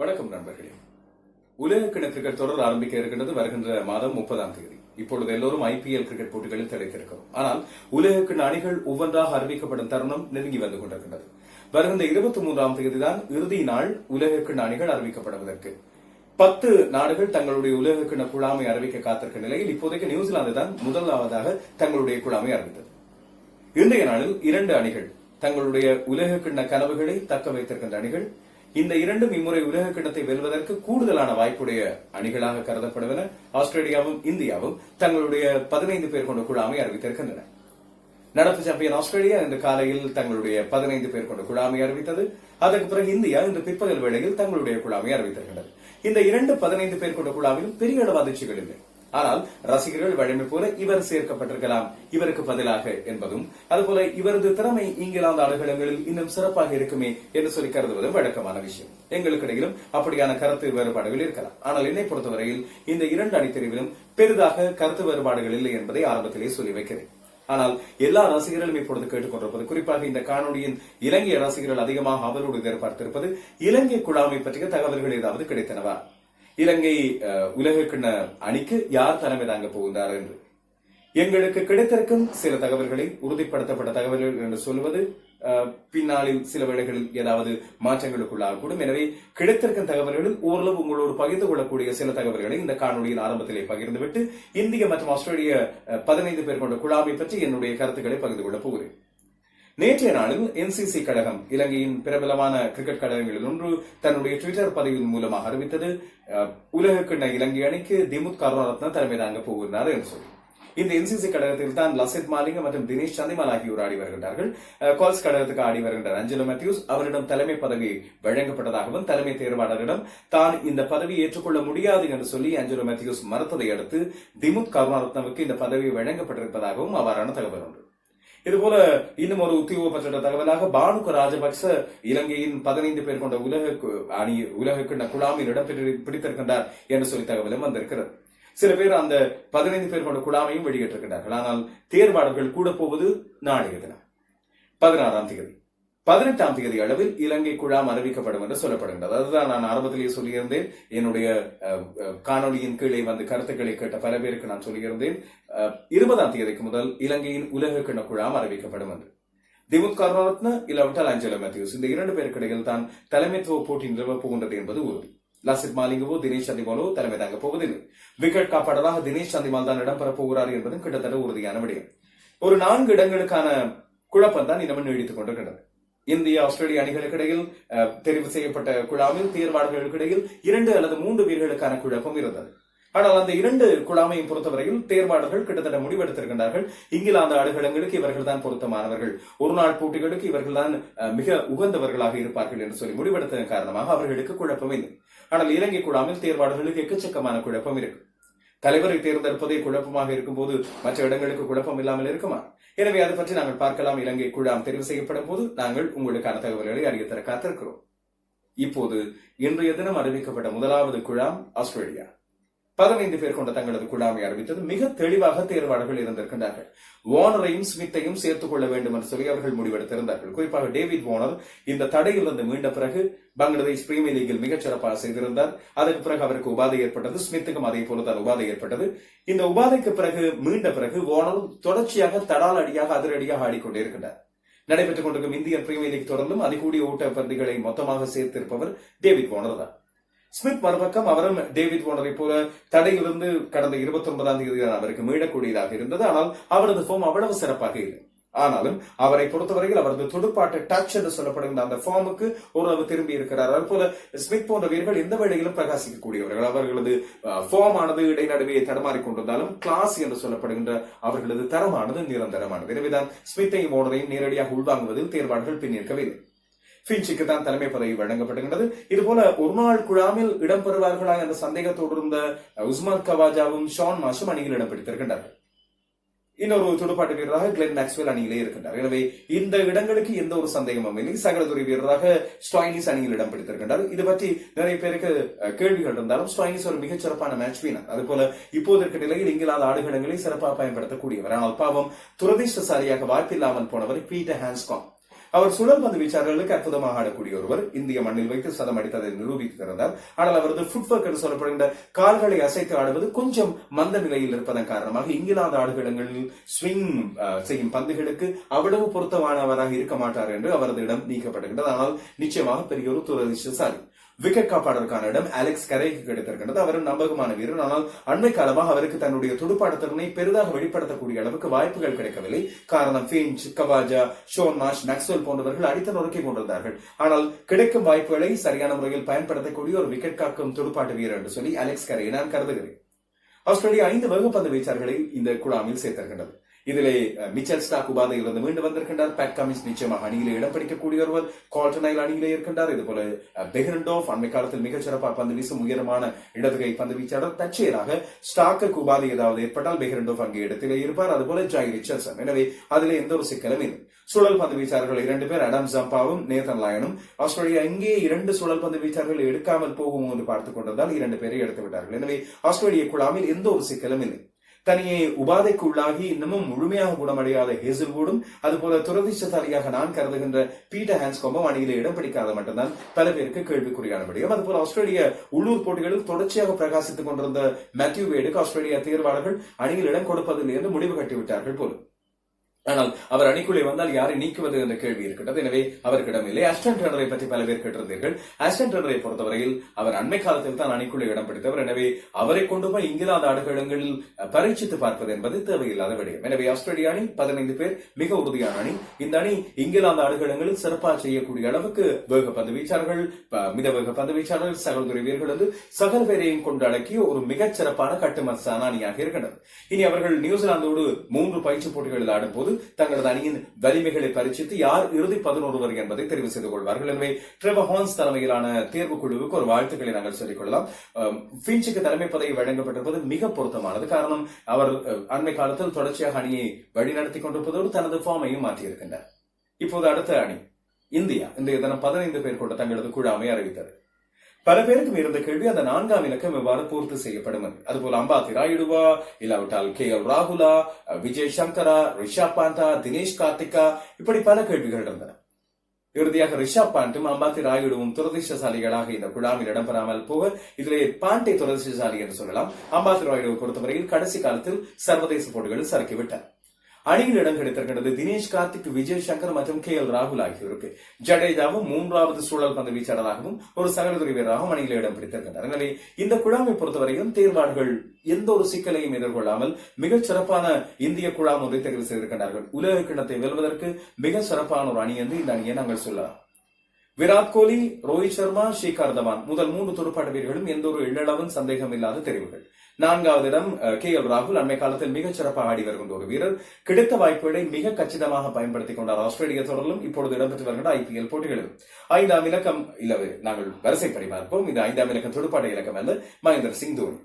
வணக்கம் நண்பர்களே. உலக கிண தொடர் ஆரம்பிக்க இருக்கின்றது வருகின்ற மாதம் முப்பதாம் தேதி. இப்பொழுது எல்லோரும் ஐபிஎல் கிரிக்கெட் போட்டிகளில் திளைத்திருக்கிறோம் ஆனால் உலகக்கிண அணிகள் ஒவ்வொன்றாக அறிவிக்கப்படும் தருணம் நெருங்கி வந்து கொண்டிருக்கின்றது. வருகின்ற இருபத்தி மூன்றாம் தேதிதான் இறுதி நாள் உலகக்கிண அணிகள் அறிவிக்கப்படுவதற்கு. பத்து நாடுகள் தங்களுடைய உலகக்கிண குழாமை அறிவிக்க காத்திருக்க நிலையில் இப்போதைக்கு நியூசிலாந்து தான் முதலாவதாக தங்களுடைய குழாமை அறிவித்தது. இன்றைய நாளில் இரண்டு அணிகள் தங்களுடைய உலக கிண்ண கனவுகளை தக்க வைத்திருக்கின்ற அணிகள் இந்த இரண்டும் இம்முறை உலக கிண்ணத்தை வெல்வதற்கு கூடுதலான வாய்ப்புடைய அணிகளாக கருதப்படுவன. ஆஸ்திரேலியாவும் இந்தியாவும் தங்களுடைய பதினைந்து பேர் கொண்ட குழாமை அறிவித்திருக்கின்றன. நடப்பு சாம்பியன் ஆஸ்திரேலியா இன்று காலையில் தங்களுடைய பதினைந்து பேர் கொண்ட குழாமை அறிவித்தது. அதற்கு பிறகு இந்தியா இன்று பிற்பகல் வேளையில் தங்களுடைய குழாமை அறிவித்திருக்கின்றது. இந்த இரண்டு பதினைந்து பேர் கொண்ட குழாவிலும் பெரிய அளவு அதிர்ச்சிகள் இல்லை. ஆனால் ரசிகர்கள் வழமை போல இவர் சேர்க்கப்பட்டிருக்கலாம். இவருக்கு பதிலாக என்பதும் அதுபோல இவரது திறமை இங்கிலாந்து ஆடுகளங்களில் இன்னும் சிறப்பாக இருக்குமே என்று சொல்லி கருதுவது வழக்கமான விஷயம். எங்களுக்கு இடையிலும் அப்படியான கருத்து வேறுபாடுகள் இருக்கலாம். ஆனால் என்னை பொறுத்தவரையில் இந்த இரண்டு அணித்தெரிவிலும் பெரிதாக கருத்து வேறுபாடுகள் இல்லை என்பதை ஆரம்பத்திலே சொல்லி வைக்கிறேன். ஆனால் எல்லா ரசிகர்களும் இப்பொழுது கேட்டுக்கொண்டிருப்பது குறிப்பாக இந்த காணொலியின் இலங்கை ரசிகர்கள் அதிகமாக அவரோடு எதிர்பார்த்திருப்பது இலங்கை குழாமை பற்றிய தகவல்கள் ஏதாவது கிடைத்தனவா? இலங்கை அஹ், உலக கிண்ண அணிக்கு யார் தலைமை தாங்க போகின்றார் என்று? எங்களுக்கு கிடைத்திருக்கும் சில தகவல்களை உறுதிப்படுத்தப்பட்ட தகவல்கள் என்று சொல்வது பின்னாளில் சில வேளைகளில் ஏதாவது மாற்றங்களுக்குள்ளாகக்கூடும் எனவே கிடைத்திருக்கும் தகவல்களில் ஓரளவு உங்களோடு பகிர்ந்து கொள்ளக்கூடிய சில தகவல்களை இந்த காணொலியின் ஆரம்பத்திலே பகிர்ந்துவிட்டு இந்திய மற்றும் ஆஸ்திரேலிய பதினைந்து பேர் கொண்ட குழாமை பற்றி என்னுடைய கருத்துக்களை பகிர்ந்து கொள்ளப் போகிறேன். நேற்றைய நாளில் என்சிசி கழகம் இலங்கையின் பிரபலமான கிரிக்கெட் கழகங்களில் ஒன்று தன்னுடைய ட்விட்டர் பதிவின் மூலமாக அறிவித்தது. உலகக்கிண்ண இலங்கை அணிக்கு திமுத் கருணாரத்ன தலைமை தாங்க போகிறார் என்று சொல்லி. இந்த என்சிசி கழகத்தில் தான் லசித் மாலிங்க மற்றும் தினேஷ் சந்திமால் ஆகியோர் ஆடி வருகின்றார்கள். கால்ஸ் கழகத்துக்கு ஆடி வருகின்ற அஞ்சலோ மேத்யூஸ். அவரிடம் தலைமை பதவி வழங்கப்பட்டதாகவும் தலைமை தேர்வாளரிடம் தான் இந்த பதவியை ஏற்றுக்கொள்ள முடியாது என்று சொல்லி அஞ்சலோ மேத்யூஸ் மறுத்ததை அடுத்து திமுத் கருணாரத்னவுக்கு இந்த பதவி வழங்கப்பட்டிருப்பதாகவும் அவ்வாறான தகவல் உண்டு. இதுபோல இன்னும் ஒரு உத்தியோகப்பட்ட தகவலாக பானுக ராஜபக்ச இலங்கையின் பதினைந்து பேர் கொண்ட உலக அணி உலக கிண்ண குழாமில் இடம் பிடித்திருக்கின்றார் என்று சொல்லி தகவலும் வந்திருக்கிறது. சில பேர் அந்த பதினைந்து பேர் கொண்ட குழாமையும் வெளியிட்டிருக்கிறார்கள் ஆனால் தேர்வாளர்கள் கூட போவது நாளைய தினம் பதினாறாம் தேதி. பதினெட்டாம் தேதி அளவில் இலங்கை குழாம் அறிவிக்கப்படும் என்று சொல்லப்படுகின்றது. அதுதான் நான் ஆரம்பத்திலேயே சொல்லியிருந்தேன். என்னுடைய அஹ், காணொளியின் கீழே வந்து கருத்துக்களை கேட்ட பல பேருக்கு நான் சொல்லியிருந்தேன். அஹ், இருபதாம் தேதிக்கு முதல் இலங்கையின் உலக கிண குழாம் அறிவிக்கப்படும் என்று. திமுக கருணாரத்ன இல்லாவிட்டால் அஞ்சலா மேத்யூஸ் இந்த இரண்டு பேருக்கு இடையில் தான் தலைமைத்துவ போட்டி நிறுவப் போகின்றது என்பது உறுதி. லசித் மாலிங்கவோ தினேஷ் சந்திமாலோ தலைமை தாங்க போவதில்லை. விக்கெட் காப்பாளராக தினேஷ் சந்திமால் தான் இடம்பெறப் போகிறார் என்பதும் கிட்டத்தட்ட உறுதியான விடயம். ஒரு நான்கு இடங்களுக்கான குழப்பம் தான் இன்னமும் நீடித்துக் கொண்டிருக்கிறது இந்திய ஆஸ்திரேலிய அணிகளுக்கு இடையில் தெரிவு செய்யப்பட்ட குழாமில் தேர்வாளர்களுக்கிடையில் இரண்டு அல்லது மூன்று வீரர்களுக்கான குழப்பம் இருந்தது. ஆனால் அந்த இரண்டு குழாமையும் பொறுத்தவரையில் தேர்வாளர்கள் கிட்டத்தட்ட முடிவெடுத்திருக்கின்றார்கள். இங்கிலாந்து ஆடுகளங்களுக்கு இவர்கள் தான் பொருத்தமானவர்கள். ஒரு நாள் போட்டிகளுக்கு இவர்கள் தான் மிக உகந்தவர்களாக இருப்பார்கள் என்று சொல்லி முடிவெடுத்ததன் காரணமாக அவர்களுக்கு குழப்பம் இல்லை. ஆனால் இலங்கை குழாமில் தேர்வாளர்களுக்கு எக்கச்சக்கமான குழப்பம் இருக்கு. தலைவரை தேர்ந்தெடுப்பதே குழப்பமாக இருக்கும்போது மற்ற இடங்களுக்கு குழப்பம் இல்லாமல் இருக்குமா? எனவே அதை பற்றி நாங்கள் பார்க்கலாம். இலங்கை குழாம் தெரிவு செய்யப்படும் போது நாங்கள் உங்களுக்கான தகவல்களை அறிய தர காத்திருக்கிறோம். இப்போது இன்றைய தினம் அறிவிக்கப்பட்ட முதலாவது குழாம் ஆஸ்திரேலியா. பதினைந்து பேர் கொண்ட தங்களது குழாமை அறிவித்தது. மிக தெளிவாக தேர்வாளர்கள் இருந்திருக்கின்றார்கள். வார்னரையும் ஸ்மித்தையும் சேர்த்துக் கொள்ள வேண்டும் என்று சொல்லி அவர்கள் முடிவெடுத்திருந்தார்கள். குறிப்பாக டேவிட் வார்னர் இந்த தடையிலிருந்து மீண்ட பிறகு பங்களாதேஷ் பிரீமியர் லீகில் மிகச் சிறப்பாக செய்திருந்தார். அதற்கு பிறகு அவருக்கு உபாதை ஏற்பட்டது. ஸ்மித்துக்கும் அதே போலதான் உபாதை ஏற்பட்டது. இந்த உபாதைக்கு பிறகு மீண்ட பிறகு வார்னர் தொடர்ச்சியாக தடால் அடியாக அதிரடியாக ஆடிக்கொண்டிருக்கின்றார் நடைபெற்றுக் கொண்டிருக்கும் இந்தியன் பிரீமியர் லீக் தொடர்ந்தும் அதிகூடிய ஓட்ட பந்துகளை மொத்தமாக சேர்த்திருப்பவர் டேவிட் வார்னர் தான். ஸ்மித் மறுபக்கம் அவரும் டேவிட் வார்னரை போல தடையிலிருந்து கடந்த இருபத்தி ஒன்பதாம் தேதி அவருக்கு மீளக்கூடியதாக இருந்தது. ஆனால் அவரது ஃபார்ம் அவ்வளவு சிறப்பாக இல்லை. ஆனாலும் அவரை பொறுத்தவரையில் அவரது துடுப்பாட்ட டச் என்று சொல்லப்படுகின்ற அந்த ஃபார்முக்கு ஓரளவு திரும்பி இருக்கிறார். அது போல ஸ்மித் போன்ற வீரர்கள் எந்த வேளையிலும் பிரகாசிக்கக்கூடியவர்கள். அவர்களது ஃபார்ம் ஆனது இடைநடுவே தடமாறிக் கொண்டிருந்தாலும் கிளாஸ் என்று சொல்லப்படுகின்ற அவர்களது தரமானது நிரந்தரமானது. எனவேதான் ஸ்மித்தையும் ஓடரையும் நேரடியாக உள்வாங்குவதில் தேர்வாளர்கள் பின்னிருக்கவில்லை. ஃபின்ச்சிக்கு தான் தலைமை பதவி வழங்கப்படுகின்றது இதுபோல ஒரு நாள் குழாமில் இடம்பெறுவார்களா என்ற சந்தேகத்தோடு இருந்த உஸ்மான் கவாஜாவும் ஷான் மாஷும் அணியில் இடம்பிடித்திருக்கின்றனர் இன்னொரு துடுப்பாட்ட வீரராக கிளென் மேக்ஸ்வெல் அணியிலே இருக்கின்றார். எனவே இந்த இடங்களுக்கு எந்த ஒரு சந்தேகமும் இல்லை. சகலதுறை வீரராக ஸ்டாயினிஸ் அணியில் இடம் பிடித்திருக்கின்றார். இது பற்றி நிறைய பேருக்கு கேள்விகள் இருந்தாலும் ஸ்டாயினிஸ் ஒரு மிகச்சிறப்பான மேட்ச் வீனர் அதுபோல இப்போது இருக்க நிலையில் இங்கிலாந்து ஆடுகளங்களை சிறப்பாக பயன்படுத்தக்கூடியவர். ஆனால் பாவம் துரதிர்ஷ்டசாலியாக வாய்ப்பில்லாமல் போனவர் பீட்டர் ஹான்ஸ்காம். அவர் சுழல்பந்து வீச்சாளர்களுக்கு அற்புதமாக ஆடக்கூடிய ஒருவர். இந்திய மண்ணில் வைத்து சதம் அடித்ததை நிரூபித்திருந்தார் ஆனால் அவரது ஃபுட்வொர்க் என்று சொல்லப்படுகின்ற கால்களை அசைத்து ஆடுவது கொஞ்சம் மந்த நிலையில் இருப்பதன் காரணமாக இங்கிலாந்து ஆடுகளங்களில் ஸ்விங் செய்யும் பந்துகளுக்கு அவ்வளவு பொருத்தமானவராக இருக்க மாட்டார் என்று அவரது இடம் நீக்கப்படுகின்றது. ஆனால் நிச்சயமாக பெரிய ஒரு துரதிருஷ்டசாலி. விக்கெட் காப்பாளருக்கான இடம் அலெக்ஸ் கரைக்கு கிடைத்திருக்கின்றது. அவரும் நம்பகமான வீரர். ஆனால் அண்மை காலமாக அவருக்கு தன்னுடைய துடுப்பாட்ட திறனை பெரிதாக வெளிப்படுத்தக்கூடிய அளவுக்கு வாய்ப்புகள் கிடைக்கவில்லை. காரணம் Finch Khawaja Shaun Marsh Maxwell போன்றவர்கள் அடித்த நொறுக்கி கொண்டிருந்தார்கள். ஆனால் கிடைக்கும் வாய்ப்புகளை சரியான முறையில் பயன்படுத்தக்கூடிய ஒரு விக்கெட் காக்கும் துடுப்பாட்டு வீரர் என்று சொல்லி அலெக்ஸ் கரையை நான் கருதுகிறேன். ஆஸ்திரேலியா ஐந்து வகுப்பந்து வீச்சாளர்களை இந்த குழாமில் சேர்த்திருக்கின்றது. இதிலே மிச்சல் ஸ்டாக் உபாதையிலிருந்து மீண்டு வந்திருக்கின்றார். பேட் கமின்ஸ் நிச்சயமாக அணியிலே இடம் பிடிக்கக்கூடிய ஒருவர். கால்டனைல் அணியிலே இருக்கின்றார். இதுபோல போல பெஹ்ரண்டோஃப் அண்மை காலத்தில் மிகச் சிறப்பாக பந்து வீசும் உயரமான இடதுகை பந்து வீச்சாளர் தற்செயலாக ஸ்டாக்கு உபாதை ஏதாவது ஏற்பட்டால் பெஹ்ரண்டோஃப் அங்கே இடத்திலே இருப்பார். அதுபோல ஜாய் ரிச்சர்சன் எனவே அதிலே எந்த ஒரு சிக்கலும் இல்லை. சுழல் பந்து வீச்சாளர்கள் இரண்டு பேர் அடம் ஜம்பாவும் நேதன் லயனும் ஆஸ்திரேலியா இங்கே இரண்டு சுழல் பந்து வீச்சாளர்கள் எடுக்காமல் போகும் என்று பார்த்துக் கொண்டதால் இரண்டு பேரை எடுத்து விட்டார்கள் எனவே ஆஸ்திரேலிய குழாமில் எந்த ஒரு சிக்கலும் இல்லை. தனியே உபாதைக்கு உள்ளாகி இன்னமும் முழுமையாக குணமடையாத ஹேசல்வுடும் அதுபோல துரதிர்ஷ்டசாலியாக நான் கருதுகின்ற பீட்டர் ஹான்ஸ்கோமும் அணியிலே இடம் பிடிக்காத மட்டும்தான் பல பேருக்கு கேள்விக்குறியான முடியும் அதுபோல ஆஸ்திரேலிய உள்ளூர் போட்டிகளில் தொடர்ச்சியாக பிரகாசித்துக் கொண்டிருந்த மேத்யூ வேடுக்கு ஆஸ்திரேலியா தேர்வாளர்கள் அணியில் இடம் கொடுப்பதில்லை இருந்து முடிவு கட்டிவிட்டார்கள் போலும். ஆனால் அவர் அணிக்குள்ளே வந்தால் யாரை நீக்குவது என்ற கேள்வி இருக்கின்றது. எனவே அவர்களிடம் இல்லை அஸ்டன் டர்னரை பற்றி பல பேர் கேட்டிருந்தீர்கள். அஸ்டன் டர்னரை பொறுத்தவரையில் அவர் அண்மை காலத்தில் தான் அணிக்குள்ளே இடம் பிடித்தவர். எனவே அவரை கொண்டு போய் இங்கிலாந்து ஆடுகளங்களில் பரீட்சித்து பார்ப்பது என்பது தேவையில்லாத விடயம். எனவே ஆஸ்திரேலிய அணி பதினைந்து பேர் மிக உறுதியான அணி. இந்த அணி இங்கிலாந்து ஆடுகளங்களில் சிறப்பாக செய்யக்கூடிய அளவுக்கு வேக பந்து வீச்சாளர்கள் மித வேக பந்து வீச்சாளர்கள் சகோதரி வீரர்கள் என்று சகல் பேரையும் கொண்டு அடக்கிய ஒரு மிகச் சிறப்பான கட்டுமஸ்தான அணியாக இருக்கின்றது. இனி அவர்கள் நியூசிலாந்தோடு மூன்று பயிற்சி போட்டிகளில் ஆடும்போது தங்களது அணியின் வலிமைகளை பரிச்சித்து யார் இறுதி பதினொருவர் என்பதை தெரிவு செய்து கொள்வார்கள். எனவே ட்ரெவர் ஹான்ஸ் தலைமையிலான தேர்வு குழுவுக்கு ஒரு வாழ்த்துக்களை நாங்கள் சொல்லிக் கொள்ளலாம். பிஞ்சுக்கு தலைமை பதவி வழங்கப்பட்டிருப்பது மிக பொருத்தமானது. காரணம் அவர் அண்மை காலத்தில் தொடர்ச்சியாக அணியை வழிநடத்தி கொண்டிருப்பதோடு தனது ஃபார்மையும் மாற்றியிருக்கின்றார். இப்போது அடுத்த அணி இந்தியா. இன்றைய தினம் பதினைந்து பேர் கொண்ட தங்களது குழாமை அறிவித்தது. பல பேருக்கும் இருந்த கேள்வி அந்த நான்காம் இலக்கம் எவ்வாறு பூர்த்தி செய்யப்படும் என்று. அதுபோல் அம்பாத்தி ராயுடுவா இல்லாவிட்டால் கே எல் ராகுலா விஜய் சங்கரா ரிஷாப் பாண்டா தினேஷ் கார்த்திகா இப்படி பல கேள்விகள் இருந்தன. இறுதியாக ரிஷாப் பாண்டும் அம்பாத்தி ராயுடுவும் துரதிர்ஷ்டசாலிகளாக இந்த குழாமில் இடம்பெறாமல் போக இதிலே பாண்டே துரதிர்ஷ்டசாலி என்று சொல்லலாம். அம்பாத்தி ராயுடுவை பொறுத்தவரையில் கடைசி காலத்தில் சர்வதேச போட்டிகளில் சறுக்கிவிட்டார். அணியில் இடம் கிடைத்திருக்கிறது தினேஷ் கார்த்திக் விஜய் சங்கர் மற்றும் கே எல் ராகுல் ஆகியோருக்கு. ஜடேஜாவும் மூன்றாவது சூழல் பந்து வீச்சாளராகவும் ஒரு சகலதுறை வீரராகவும் அணியில் இடம் பிடித்திருக்கின்றனர். எனவே இந்த குழாமை பொறுத்தவரையும் தேர்வாளர்கள் எந்த ஒரு சிக்கலையும் எதிர்கொள்ளாமல் மிகச் சிறப்பான இந்திய குழாம் ஒன்றை தெரிவு செய்திருக்கின்றார்கள். உலக கிண்ணத்தை வெல்வதற்கு மிக சிறப்பான ஒரு அணி என்று இந்த அணியை நாங்கள் சொல்லலாம். விராட் கோலி ரோஹித் சர்மா ஷேகர் தவான் முதல் மூன்று துடுப்பாட்ட வீரர்களும் எந்த ஒரு எள்ளளவும் சந்தேகம் இல்லாத தெரிவுகள். நான்காவது இடம் கே எல் ராகுல். அண்மை காலத்தில் மிகச் சிறப்பாக ஆடி வருகின்ற ஒரு வீரர். கிடைத்த வாய்ப்புகளை மிக கச்சிதமாக பயன்படுத்திக் கொண்டார் ஆஸ்திரேலிய தொடரிலும். இப்பொழுது இடம்பெற்று வருகின்ற ஐபிஎல் போட்டிகளிலும். ஐந்தாம் இலக்கம் இல்லவே நாங்கள் வரிசை பரிமாறுப்போம் இது ஐந்தாம் இலக்கம் துடுப்பாட்ட இலக்கம் அல்ல மகேந்திர சிங் தோனி.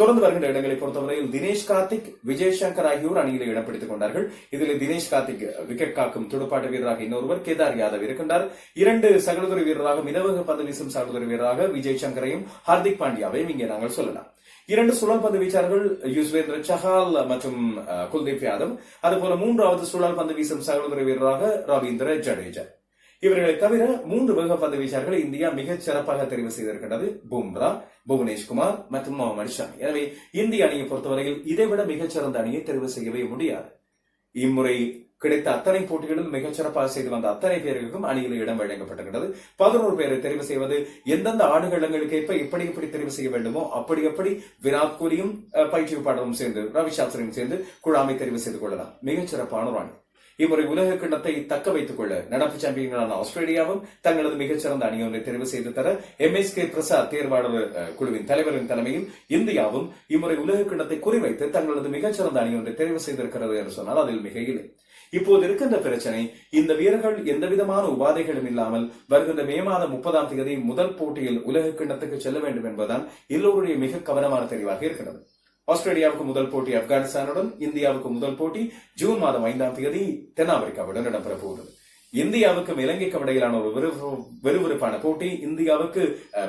தொடர்ந்து வருகின்ற இடங்களை பொறுத்தவரையில் தினேஷ் கார்த்திக் விஜய் சங்கர் ஆகியோர் அணியில் இடம் பிடித்துக் கொண்டார்கள். இதில் தினேஷ் கார்த்திக் விக்கெட் காக்கும் துடுப்பாட்ட வீரராக இன்னொருவர் கேதார் யாதவ் இருக்கின்றார். இரண்டு சகோதரி வீரராக மிதவக பந்து வீசும் சகோதரி வீரராக விஜய் சங்கரையும் ஹார்திக் பாண்டியாவையும் இங்கே நாங்கள் சொல்லலாம். இரண்டு சுழல் பந்து வீச்சாளர்கள் யுஸ்வேந்திர சஹால் மற்றும் குல்தீப் யாதவ். அதுபோல மூன்றாவது சுழல் பந்து வீசும் சகோதர வீரராக ரவீந்திர ஜடேஜா. இவர்களை தவிர மூன்று வேக பந்து வீச்சாளர்களை இந்தியா மிகச் சிறப்பாக தெரிவு செய்திருக்கின்றது. பும்ரா புவனேஷ்குமார் மற்றும் முகமது ஷா எனவே இந்திய அணியை பொறுத்தவரையில் இதைவிட மிகச்சிறந்த அணியை தெரிவு செய்யவே முடியாது. இம்முறை கிடைத்த அத்தனை போட்டிகளும் மிகச்சிறப்பாக செய்து வந்த அத்தனை பேருக்கும் அணியில் இடம் வழங்கப்பட்டிருக்கிறது. பதினோரு பேரை தெரிவு செய்வது எந்தெந்த ஆடுகளங்களுக்கு ஏற்ப எப்படி எப்படி தெரிவு செய்ய வேண்டுமோ அப்படி எப்படி விராட் கோலியும் அஹ், பயிற்றுவிப்பாளரும் சேர்ந்து ரவி சாஸ்திரியும் சேர்ந்து குழாமை தெரிவு செய்து கொள்ளலாம். மிகச்சிறப்பான ஒரு அணி. இம்முறை உலக கிண்ணத்தை தக்க வைத்துக் கொள்ள நடப்பு சாம்பியன்களான ஆஸ்திரேலியாவும் தங்களது மிகச்சிறந்த அணியொன்றை தெரிவு செய்து தர எம் எஸ் கே பிரசாத் தேர்வாளர் குழுவின் தலைவரின் தலைமையில் இந்தியாவும் இம்முறை உலக கிண்ணத்தை குறிவைத்து தங்களது மிகச்சிறந்த அணியொன்றை தெரிவு செய்திருக்கிறது என்று சொன்னால் அதில் மிக இல்லை இப்போது இருக்கின்ற பிரச்சனை இந்த வீரர்கள் எந்த விதமான உபாதைகளும் இல்லாமல் வருகின்ற மே மாதம் முப்பதாம் தேதி முதல் போட்டியில் உலக கிண்ணத்துக்கு செல்ல வேண்டும் என்பதுதான் எல்லோருடைய மிக கவனமான தெரிவாக இருக்கிறது. ஆஸ்திரேலியாவுக்கு முதல் போட்டி ஆப்கானிஸ்தானுடன் இந்தியாவுக்கு முதல் போட்டி ஜூன் மாதம் ஐந்தாம் தேதி தென்னாப்பிரிக்காவுடன் இடம்பெற போகிறது. இந்தியாவுக்கும் இலங்கைக்கும் இடையிலான ஒரு விறுவிறுப்பான போட்டி இந்தியாவுக்கு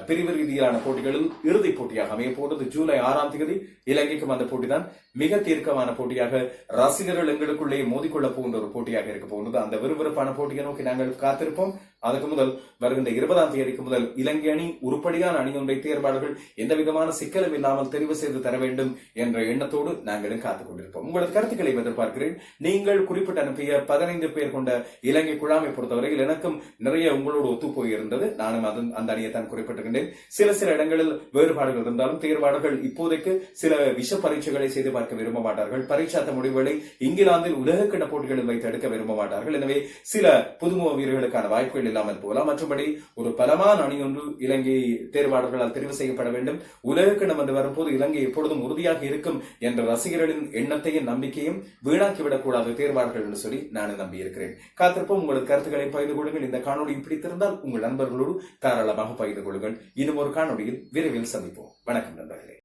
பிரிவு ரீதியிலான போட்டிகளில் இறுதிப் போட்டியாக அமைய போகிறது ஜூலை ஆறாம் தேதி. இலங்கைக்கும் அந்த போட்டிதான் மிக தீர்க்கமான போட்டியாக ரசிகர்கள் எங்களுக்குள்ளே மோதிக்கொள்ள போகின்ற ஒரு போட்டியாக இருக்க போகிறது அந்த விறுவிறுப்பான போட்டியை நோக்கி நாங்கள் காத்திருப்போம். அதுக்கு முதல் வருகின்ற இருபதாம் தேதிக்கு முதல் இலங்கை அணி உருப்படியான அணி ஒன்றை தேர்வாளர்கள் எந்த விதமான சிக்கலும் இல்லாமல் தெரிவு செய்து தர வேண்டும் என்ற எண்ணத்தோடு நாங்களும் காத்துக் கொண்டிருப்போம். உங்களது கருத்துக்களை எதிர்பார்க்கிறேன். நீங்கள் குறிப்பிட்ட அனுப்பிய பதினைந்து பேர் கொண்ட இலங்கை குழாமை பொறுத்தவரையில் எனக்கும் நிறைய உங்களோடு ஒத்துப்போயிருந்தது நானும் அதன் அந்த அணியை தான் குறிப்பிட்டிருக்கின்றேன். சில சில இடங்களில் வேறுபாடுகள் இருந்தாலும் தேர்வாளர்கள் இப்போதைக்கு சில விஷ பரீட்சைகளை செய்து பார்க்க விரும்ப மாட்டார்கள். பரீட்சாத்த முடிவுகளை இங்கிலாந்தில் உலகக்கிண்ண போட்டிகளில் வைத்து எடுக்க விரும்ப மாட்டார்கள். எனவே சில புதுமுக வீரர்களுக்கான வாய்ப்புகள் இல்லாமல் போகலாம். மற்றபடி ஒரு பலமான அணி ஒன்று இலங்கை தேர்வாளர்களால் தெரிவு செய்யப்பட வேண்டும். உலகக்கிண்ணம் என்று வரும்போது இலங்கை எப்பொழுதும் உறுதியாக இருக்கும் என்ற ரசிகர்களின் எண்ணத்தையும் நம்பிக்கையும் வீணாக்கிவிடக் கூடாது தேர்வாளர்கள் என்று சொல்லி நான் நம்பியிருக்கிறேன். காத்திருப்போம். உங்களது கருத்துக்களை பகிர்ந்து கொள்ளுங்கள். இந்த காணொளி பிடித்திருந்தால் உங்கள் நண்பர்களோடு தாராளமாக பகிர்ந்து கொள்ளுங்கள். இன்னும் ஒரு காணொலியில் விரைவில் சந்திப்போம். வணக்கம் நண்பர்களே.